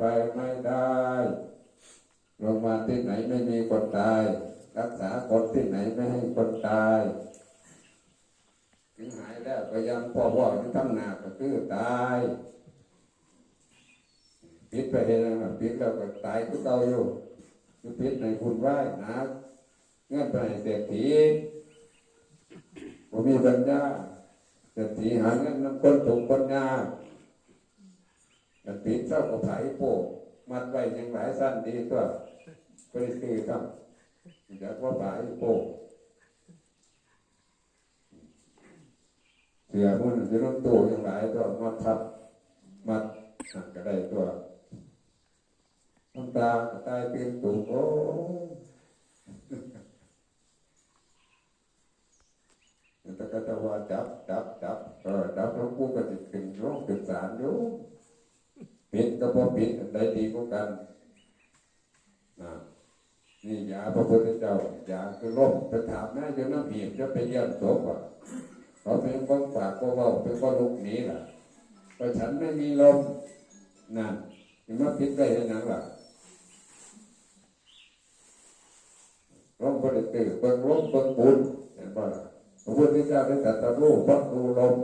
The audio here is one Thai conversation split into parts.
ไปไม่ได้โรงพยาบาลที่ไหนไม่มีคนตาย รักษาคนที่ไหนไม่ให้คนตายถึงหายแล้วก็ยังพ่อพ่อที่ทำหนาก็คือตายปิดไปเห็นแล้วปิดแล้วก็ตายก็เก่าอยู่คือปิดในคุณไหว้นะเงื่อนไปเศรษฐีผมมีปัญญาเศรษฐีหาเงินน้ำคนถูกคนยาก แต่ปิดเท่ากับไผ่โปกมัดไว้ยังหลายสั้นดีตัวไปซื้อครับเดี๋ยวก็ไผ่โปกเสือมันจะต้องตัวยังหลายตัวมัดทับมัดนั่นก็ได้ตัวน้ำตาตายเปลี่ยนตุ่มโอ้แต่ก็จะว่าจับจับจับเออจับแล้วกูก็จะถึงโรคถึงสารอยู่ ปิดก็พอปิดอันใดดีกว่ากันนะนี่ยาพระพุทธเจ้ายาคือลมไปถามแม่จะน้ำหีบจะไปเยี่ยมศพอะเขาเป็นคนฝากก็ว่าเป็นคนลุกหนีล่ะเพราะฉันไม่มีลมนั่นยังมาปิดได้ยังไงล่ะลมก็ได้ตื่นเบิ่งลมเบิ่งบุญเห็นป่ะพระพุทธเจ้าได้ตรัสรู้เพระดูลม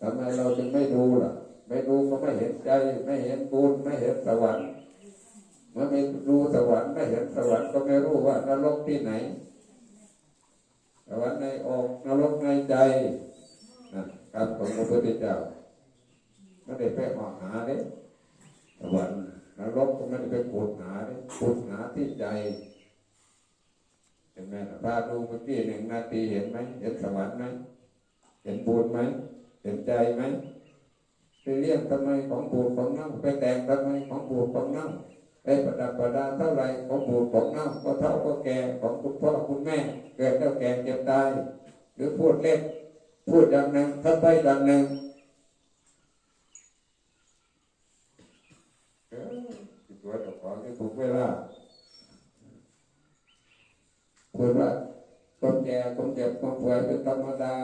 ทำไมเราจึงไม่ดูล่ะ ไม่ดูก็ไม่เห็นใจ ไม่เห็นบุญไม่เห็นสวรรค์เมื่อไม่ดูสวรรค์ไม่เห็นสวรรค์ก็ไม่รู้ว่านรกที่ไหนสวรรค์ในอกนรกในใจนะคำของพระพุทธเจ้าไม่ได้ไปหาหาเด้สวรรค์นรกก็ไม่ได้ไปขุดหาเด้ขุดหาที่ใจเห็นไหมล่ะพาดูเมื่อกี้หนึ่งนาทีเห็นไหมเห็นสวรรค์ไหมเห็นบุญไหมเห็นใจไหม ไปเรียกทำไมของบูดของเน่าไปแต่งทำไมของบูดของเน่าไปประดับประดาเท่าไรของบูดของเน่าก็เท่าก็แก่ของคุณพ่อคุณแม่ เกิดแล้วแก่เจ็บตายหรือพูดเล่นพูดอย่างหนึ่งทำไปอย่างหนึ่งตัวเจ้าของที่ถูกเวลาคุณว่าคนแก่คนเจ็บคนป่วยเป็นธรรมดา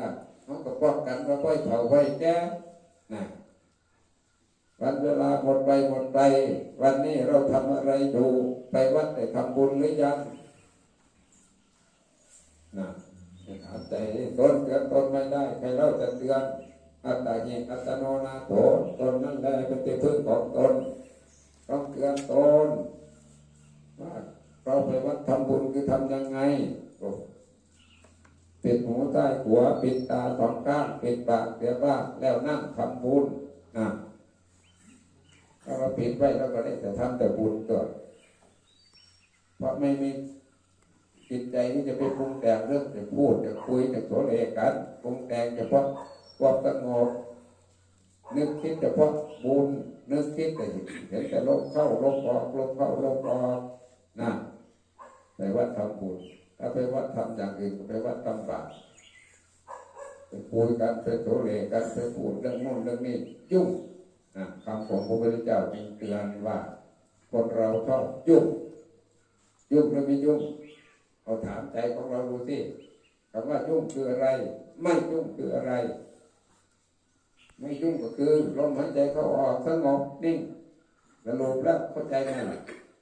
เขาก็ป้องกันว่าไว้เผาไว้แก่นะ วันเวลาหมดไปหมดไป วันนี้เราทำอะไรอยู่ไปวัดได้ทำบุญหรือยังนะถามใจตนเกิดตนไม่ได้ใครเราจะเตือนอัตตาหิอัตโนนาโถตนนั้นได้เป็นที่พึ่งของตนต้องเตือนตนว่าเราไปวัดทำบุญคือทำยังไงปิดหูใต้หัวปิดตาสองข้างปิดปากเดี๋ยวว่าแล้วนั่งทำบุญนะ ถ้าเราปิดไว้เราก็ได้แต่ทำแต่บุญก่อนเพราะไม่มีจิตใจที่จะไปปรุงแต่งเรื่องจะพูดจะคุยจะโสเลกันปรุงแต่งเฉพาะความสงบนึกคิดเฉพาะบุญนึกคิดแต่เห็นแต่ลมเข้าลมออกลมเข้าลมออกนั่นไปวัดทำบุญถ้าไปวัดทำอย่างอื่นก็ไปวัดทำบาปไปคุยกันไปโสเลกันไปพูดเรื่องโน้นเรื่องนี้ยุ่ง คำของพระพุทธเจ้าจึงเตือนว่าคนเราชอบยุ่งยุ่งหรือไม่ยุ่งเอาถามใจของเราดูสิคำว่ายุ่งคืออะไร ไม่ยุ่งคืออะไร ไม่ยุ่งก็คือลมหายใจเข้าออกสงบนิ่งสรุปแล้วเข้าใจไหม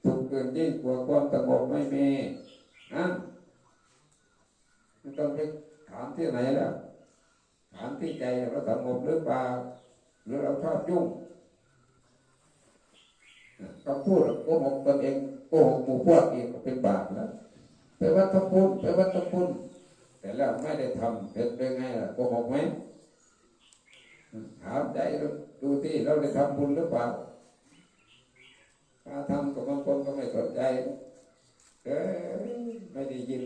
ทุกข์เกินยิ่งกว่าความสงบไม่มีนะไม่ต้องไปถามที่ไหนแล้ว ถามที่ใจเราสงบหรือเปล่า หรือเราชอบยุ่งต้องพูดโกหกตนเองโกหกหมู่พวกเองก็เป็นบาปแล้วไปวัดทำบุญไปวัดทำบุญแต่แล้วไม่ได้ทำเป็นเป็นไงล่ะโกหกไหมถามใจดูที่เราได้ทำบุญหรือเปล่าถ้าทำกับบางคนก็ไม่สนใจเออไม่ได้ยิน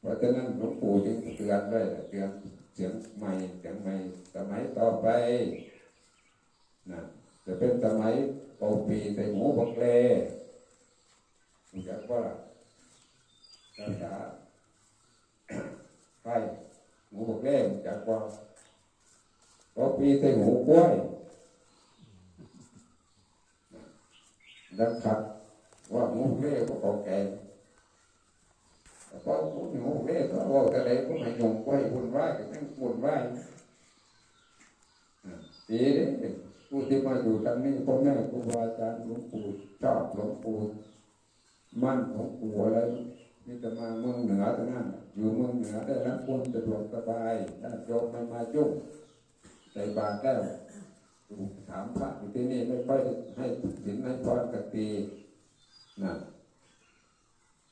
เพราะฉะนั้นหลวงปู่จึงเตือนไว้เตือน เสียงใหม่เสียงใหม่สมัยต่อไปนะจะเป็นสมัยโอปีใส่หมูบักเลรู้จักว่าภาษาไฟหมูบักเล่รู้จักว่าโอปีใส่หมูกล้วยดังขัดว่าหมูบักเล่ก็เก่าแก่ พราะหมูหมูบักเล่ก็ว่าแต่ไหนก็ไม่ยงกล้บุญไหว้ก็ไม่บุญไหว้ดีเด้ผู้ที่มาอยู่ทางนี้พ่อแม่ครูบาอาจารย์หลวงปู่ชอบหลวงปู่มั่นหลวงปู่อะไรนี่จะมาเมืองเหนือทั้งนั้นอยู่เมืองเหนือได้รับความสะดวกสบายถ้าโยมไม่มายุ่งใส่บาตรแล้วถามพระอยู่ที่นี่ไม่ค่อยให้สินให้พรกตีนะ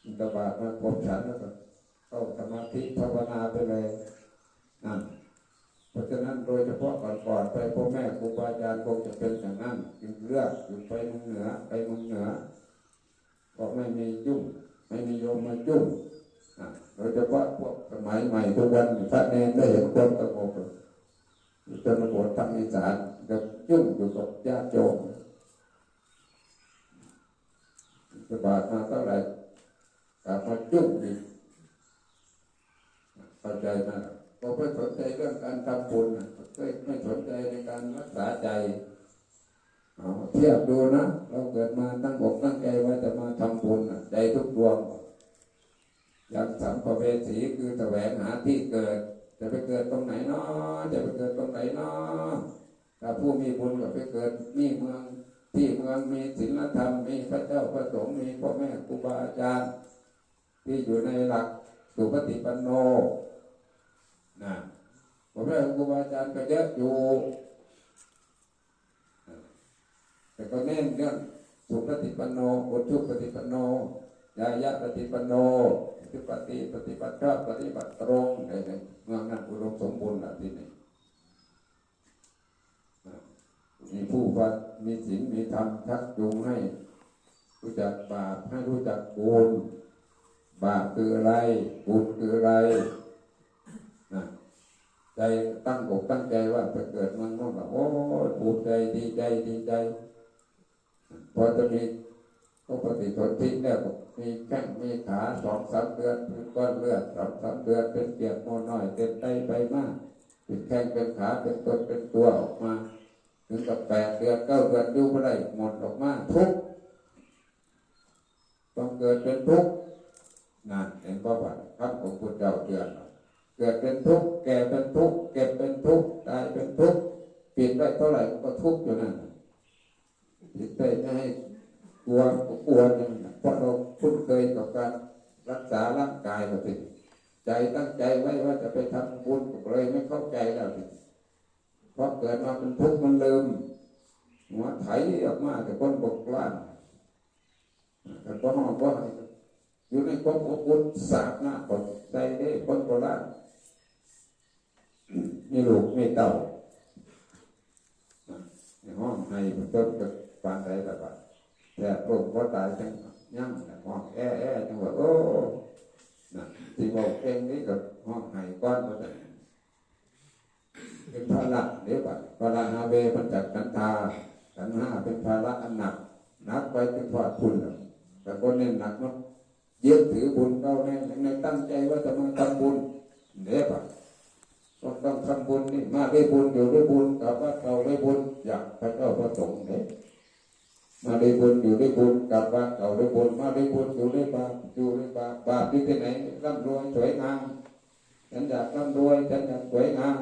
อินทบาทมาพบฉันแล้วก็เข้าสมาธิภาวนาไปเลยนั่นเพราะฉะนั้นโดยเฉพาะก่อนๆไปพ่อแม่ครูบาอาจารย์คงจะเป็นอย่างนั้นจึงเลือกอยู่ไปมืองเหนือไปมืองเหนือเพราะไม่มียุ่ง ไม่มีโยมมายุ่งอะโดยเฉพาะพวกสมัยใหม่ทุกวันพระเนรได้เห็นความสงบอยู่จนบททางอีสานกับยุ่งอยู่กับญาติโยมสบาทมาเท่าไหร่ กลับมายุ่งอีกเข้าใจไหมล่ะผมไม่สนใจเรื่องการทำบุญนะไม่สนใจในการรักษาใจเทียบดูนะเราเกิดมาตั้งอกตั้งใจว่าจะมาทำบุญนะใจทุกดวงอย่างสัมภเวสีคือแสวงหาที่เกิด จะไปเกิดตรงไหนเนาะจะไปเกิดตรงไหนเนาะถ้าผู้มีบุญก็ไปเกิดมีเมืองที่เมืองมีศีลธรรมมีพระเจ้าพระสงฆ์มีพ่อแม่ครูบาอาจารย์ ที่อยู่ในหลักสุปฏิปันโนนะผมเรียกครูบาอาจารย์ก็เยอะอยู่ แต่ก็เน้นเรื่องสุปฏิปันโนอุชุปฏิปันโนยายะปฏิปันโนคือปฏิปฏิบัติชอบปฏิบัติตรงอะไรเนี่ยเมืองนั้นอุดมสมบูรณ์แบบที่นี่มีผู้วัดมีศีลมีธรรมชักจูงให้ รู้จักบาปให้รู้จักบุญ บาปคืออะไรบุญคืออะไรนะใจตั้งอกตั้งใจว่าไปเกิดมันโน่นแบบโอ้ยภูมิใจดีใจดีใจ พอจะมีก็ปฏิสนธิแล้วก็มีแข้งมีขาสองสามเดือนเป็นก้อนเลือดสองสามเดือนเป็นเกียกโมน้อยเต็มไตไปมากเป็นแข้งเป็นขาเป็นต้นเป็นตัวออกมาถึงกับแปดเดือนเก้าเดือนดูไม่ได้หมดออกมาทุกต้องเกิดเป็นทุกข์ นั่นเห็นป่าวครับของพุทธเจ้าเตือนเกิดเป็นทุกข์แก่เป็นทุกข์เก็บเป็นทุกข์ตายเป็นทุกข์ปิดได้เท่าไหร่ก็ทุกข์อยู่นั่นน่ะปิดได้ไม่ให้กลัวก็กลัวนั่นน่ะเพราะเราคุ้นเคยกับการรักษาร่างกายเราสิใจตั้งใจไว้ว่าจะไปทำบุญก็เลยไม่เข้าใจแล้วสิเพราะเกิดมาเป็นทุกข์มันลืมหัวไถออกมาแต่คนบกล้านแต่ก็ห้องก็ อยู่ในความอบอุ่นสาบหน้าคนใจได้คนโบราณมีลูกมีเต่าในห้องให้เพิ่มกับปานใดแบบว่แต่โรคก็ตายจังยั่งห้องแอ่แอ่จังว่าโอ้นะที่บอกเองนี่กับห้องให้ก้อนมาแต่เป็นภาระเดี๋ยวก่อนภาระฮาเบมันจัดกันทากันห้าเป็นภาระอันหนักหนักไปเป็นทอดคุณแต่คนเน้นหนักเนาะ ยึดถือบุญเราในในตั้งใจว่าจะมาทำบุญเดี๋ยปะต้องต้องทำบุญนี่มาได้บุญอยู่ได้บุญกับว่าเราได้บุญอยากพระเจ้าพระสงฆ์เนี่ยมาได้บุญอยู่ได้บุญกับว่าเราได้บุญมาได้บุญอยู่ได้บาปอยู่ได้บาปบาปที่ที่ไหนร่ำรวยสวยงามฉันอยากร่ำรวยฉันอยากสวยงาม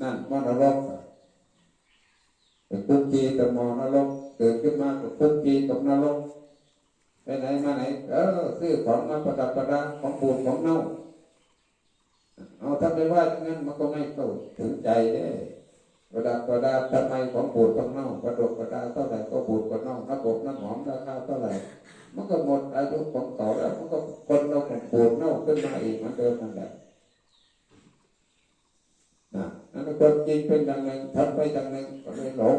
นั่นมานรกเป็นคุกคีกับมอนรกเกิดขึ้นมากับคุกคีกับนรก ไปไหนมาไหน เออซื้อของมาประดับประดาของบูดของเน่าเอาถ้าไปว่าอย่างนั้นมันก็ไม่เข้าถึงใจเด้ประดับประดาทำไมของบูดของเน่าประดับประดาเท่าไหร่ก็บูดก็เน่าน้ำบกน้ำหอมราคาเท่าไหร่มันก็หมดอายุของต่อแล้วมันก็คนเราของบูดเน่าขึ้นมาอีกเหมือนเดิมนั่นแหละนะนั่นความจริงเป็นอย่างนึ่งทำไปอย่างนึ่งก็เลยหลง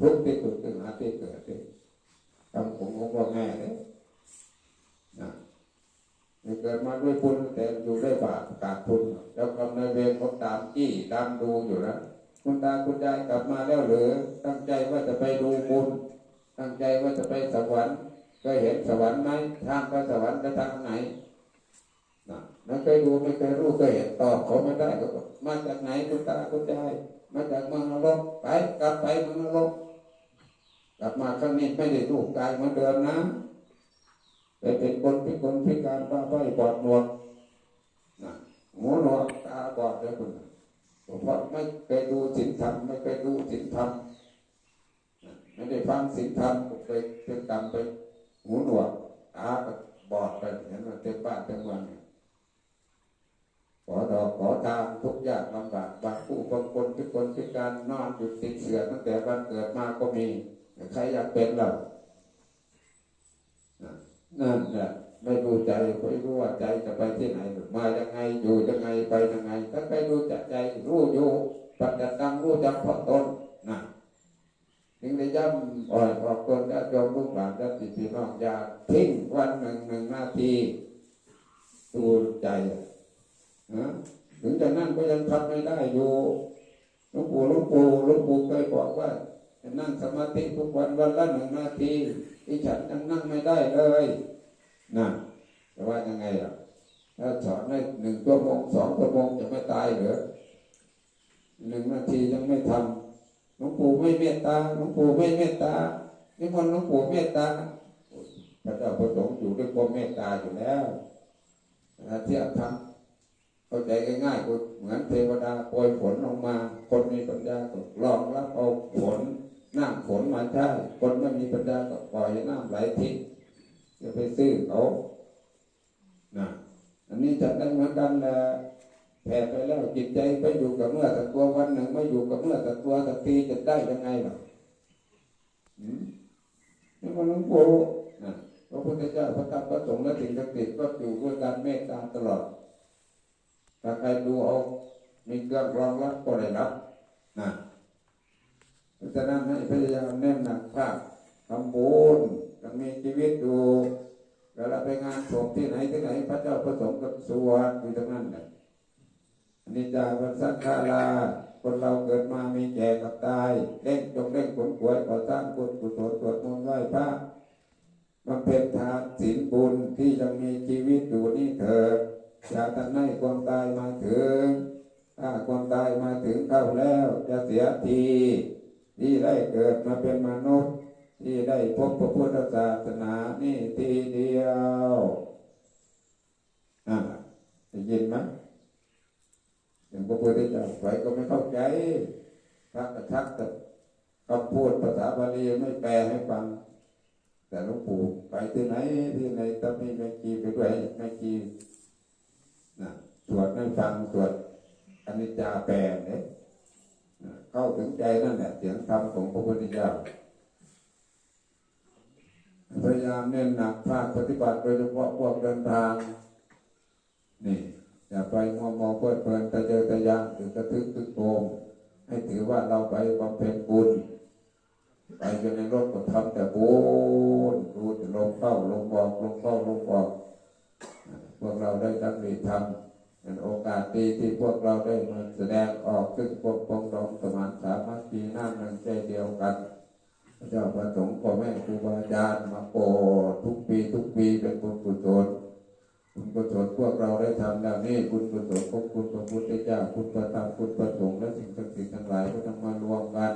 ทุกข์ที่เกิดขึ้นหาที่เกิดขึ้นคำของของพ่อแม่เนี่ย นะเกิดมาด้วยบุญแต่อยู่ได้บาปขาดทุนแล้วกำเนิดเวรก็ตามจี้ตามดูอยู่นะคุณตาคุณยายกลับมาแล้วหรือตั้งใจว่าจะไปดูบุญตั้งใจว่าจะไปสวรรค์เคยเห็นสวรรค์ไหมทางไปสวรรค์ไปทางไหนนะไม่เคยดูไม่เคยรู้เคยเห็นตอบเขาไม่ได้ก็มาจากไหนคุณตาคุณยายมาจากเมืองนรกไปกลับไปเมืองนรกกลับมาครั้งนี้ไม่ได้รูปกายเหมือนเดิมนะ เป็นคนพิกลพิการบ้าใบบอดนวดนะหูหนวกตาบอดแล้วคุณเพราะไม่เคยดูศีลธรรมไม่เคยดูศีลธรรมไม่ได้ฟังสิ่งธรรมก็ไปเป็นกรรมไปหูหนวกตาบอดไปเห็นว่าเต็มบ้านเต็มเมืองเนี่ยขอดอกขอทานทุกยากลำบากบางผู้บางคนทุกคนพิการนอนอยู่ติดเสือตั้งแต่วันเกิดมาก็มีใครอยากเป็นเรา นั่นแหละไม่รู้ใจไม่รู้ว่าใจจะไปที่ไหนมายังไงอยู่ยังไงไปยังไงถ้าไปรู้จักใจรู้อยู่ปัจจตังรู้จักพอตนนะจึงได้ย้ำอ่อยออกตนญาติโยมลูกหลานญาติดพี่น้องอย่าทิ้งวันหนึ่งหนึ่งนาทีดูใจนะถึงจะนั่นก็ยังทำไม่ได้อยู่หลวงปู่หลวงปู่หลวงปู่เคยบอกว่านั่งสมาธิทุกวันวันละหนึ่งนาที ที่ฉันยังนั่งไม่ได้เลยนั่นจะว่ายังไงอะถ้าสอนได้หนึ่งชั่วโมงสองชั่วโมงจะไม่ตายเหรอหนึ่งนาทียังไม่ทำหลวงปู่ไม่เมตตาหลวงปู่ไม่เมตตานี่คนหลวงปู่เมตตาพระเจ้าประสงค์อยู่ด้วยความเมตตาอยู่แล้วถ้าเทียบทำเข้าใจง่ายๆเหมือนเทวดาโปรยฝนลงมา คนมีปัญญาก็รองรับเอาฝน น้ำฝนมาใช้คนไม่มีปัญญาก็ปล่อยน้ำไหลทิ้งจะไปซื้อเขานะอันนี้จะได้เหมือนกันแหละแผ่ไปแล้วจิตใจไปอยู่กับเมื่อสักตัววันหนึ่งไม่อยู่กับเมื่อสักตัวสักทีจะได้ยังไงหรออืมนี่มันหลวงปู่นะพระพุทธเจ้าพระธรรมพระสงฆ์และสิ่งศักดิ์สิทธิ์ก็อยู่ด้วยการเมตตาตลอดถ้าใครดูเอามีเครื่องรองรับก็ได้รับนะเพราะ ฉะนั้นให้พยายามแน่นหนักภาคทำบุญยังมีชีวิตอยู่เวลาไปงานศพที่ไหนที่ไหน พระเจ้าประสงค์กับสวดอยู่ตรงนั้นแหละอันนี้จาวันสังฆาลา คนเราเกิดมามีแก่กับตายเล่งจงเล่งผลกวยก่อสร้างบุญกุศลสวดมนต์ไหว้พระบำเพ็ญทานศีลบุญที่ยังมีชีวิตอยู่นี่เถิดอย่าทันให้ความตายมาถึง ถ้าความตายมาถึงเข้าแล้วจะเสียที ที่ได้เกิดมาเป็นมนุษย์ที่ได้พบพระพุทธศาสนา นี่ทีเดียวอ่าได้ยินไหมอย่างพระพุทธเจ้าใครก็ไม่เข้าใจทักกระทักแต่คำพูดภาษาบาลีไม่แปลให้ฟัง แต่หลวงปู่ไปที่ไหนที่ไหนถ้ามีแม่ชีไปด้วยแม่ชีนะสวดให้ฟังสวดอนิจจาแปลเนี่ย เข้าถึงใจนั่นแหละเสียงธรรมของพระพุทธเจ้าพยายามเน้นหนักภาคปฏิบัติโดยเฉพาะพวกเดินทาง นี่ อย่าไปมัวมองเพลิดเพลินตะเจอตะยังถึงกระทึกตึกโกมให้ถือว่าเราไปบำเพ็ญบุญไปอยู่ในรถก็ทำแต่บุญดูแต่ลมเข้าลมออกลมเข้าลมออกพวกเราได้ตั้งใจทำ เป็นโอกาสดีที่พวกเราได้มาแสดงออกซึ่งพวกปองดองสมานสามัคคีน้ำหนึ่งใจเดียวกันพระเจ้าประสงค์พ่อแม่ครูบาอาจารย์มาโปรดทุกปีทุกปีเป็นบุญกุศลคุณกุศลพวกเราได้ทำแล้วนี่คุณกุศลของคุณพระพุทธเจ้าคุณพระธรรมคุณพระสงฆ์และสิ่งศักดิ์สิทธิ์ทั้งหลายก็ต้องมารวมกัน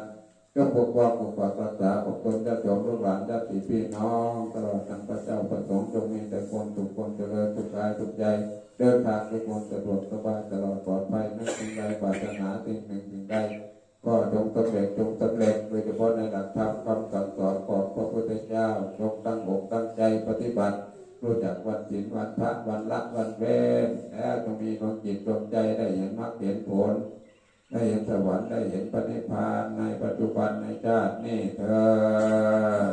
ก็ปกป้องปกปักรักษาปกตนญาติโยมลูกหลานญาติพี่น้องตลอดทั้งพระเจ้าประสงค์จงมีแต่ความสุขความเจริญทุกกายทุกใจเดินทางด้วยความสะดวกสบายตลอดปลอดภัยนั่นสิ่งใดปรารถนาสิ่งหนึ่งสิ่งใดก็จงสำเร็จจงสำเร็จโดยเฉพาะในหลักธรรมคำสั่งสอนของพระพุทธเจ้าจงตั้งอกตั้งใจปฏิบัติ รู้จักวันศีลวันพระวันละวันเว้นแล้วจงมีดวงจิตดวงใจได้เห็นมรรคเห็นผล ได้เห็นสวรรค์ได้เห็นปณิพานในปัจจุบันในชาตินี้เธอ